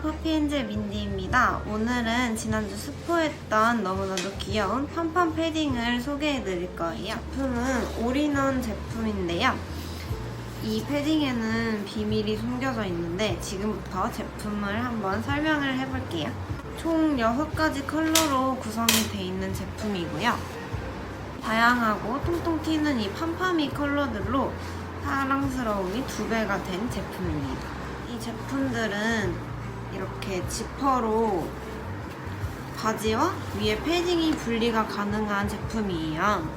파피엔젤 민디입니다. 오늘은 지난주 스포했던 너무나도 귀여운 팜팜 패딩을 소개해 드릴 거예요. 제품은 올인원 제품인데요. 이 패딩에는 비밀이 숨겨져 있는데 지금부터 제품을 한번 설명을 해볼게요. 총 6가지 컬러로 구성이 되어 있는 제품이고요. 다양하고 통통 튀는 이 팜팜이 컬러들로 사랑스러움이 두 배가 된 제품입니다. 이 제품들은 이렇게 지퍼로 바지와 위에 패딩이 분리가 가능한 제품이에요.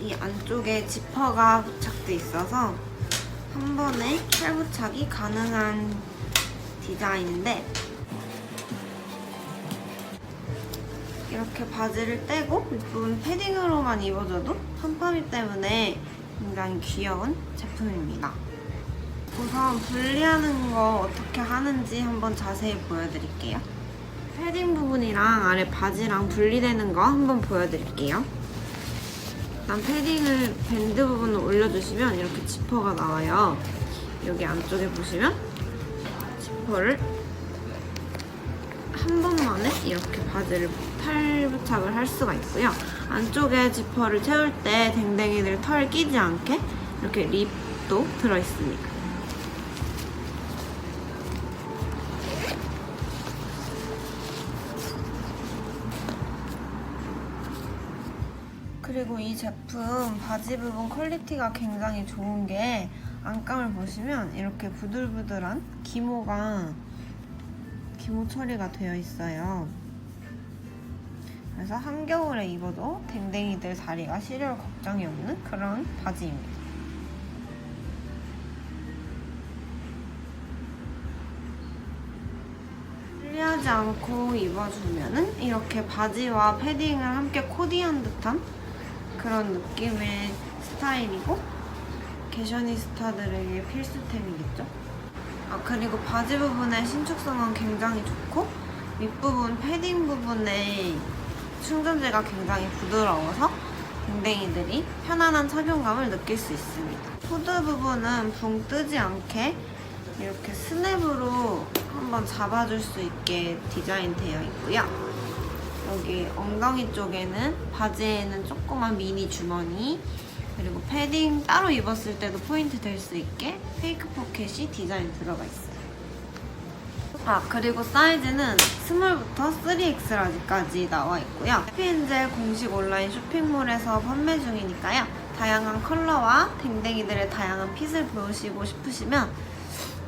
이 안쪽에 지퍼가 부착돼 있어서 한 번에 칼부착이 가능한 디자인인데 이렇게 바지를 떼고 윗부분 패딩으로만 입어줘도 팜팜이 때문에 굉장히 귀여운 제품입니다. 우선 분리하는 거 어떻게 하는지 한번 자세히 보여드릴게요. 패딩 부분이랑 아래 바지랑 분리되는 거 한번 보여드릴게요. 일단 패딩을 밴드 부분을 올려주시면 이렇게 지퍼가 나와요. 여기 안쪽에 보시면 지퍼를 한 번만에 이렇게 바지를 탈부착을 할 수가 있고요. 안쪽에 지퍼를 채울 때 댕댕이들 털 끼지 않게 이렇게 립도 들어있습니다. 그리고 이 제품 바지 부분 퀄리티가 굉장히 좋은 게 안감을 보시면 이렇게 부들부들한 기모가 기모 처리가 되어 있어요. 그래서 한겨울에 입어도 댕댕이들 다리가 시려울 걱정이 없는 그런 바지입니다. 풀리하지 않고 입어주면은 이렇게 바지와 패딩을 함께 코디한 듯한 그런 느낌의 스타일이고 게셔니스타들에게 필수템이겠죠. 아 그리고 바지 부분의 신축성은 굉장히 좋고 윗부분 패딩 부분의 충전재가 굉장히 부드러워서 댕댕이들이 편안한 착용감을 느낄 수 있습니다. 후드 부분은 붕 뜨지 않게 이렇게 스냅으로 한번 잡아줄 수 있게 디자인 되어 있고요. 여기 엉덩이 쪽에는 바지에는 조그만 미니 주머니 그리고 패딩 따로 입었을 때도 포인트 될 수 있게 페이크 포켓이 디자인 들어가 있어요. 아 그리고 사이즈는 스몰부터 3XL까지 나와 있고요. 해피엔젤 공식 온라인 쇼핑몰에서 판매 중이니까요. 다양한 컬러와 댕댕이들의 다양한 핏을 보시고 싶으시면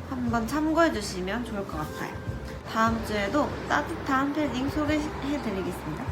한번 참고해 주시면 좋을 것 같아요. 다음 주에도 따뜻한 패딩 소개해 드리겠습니다.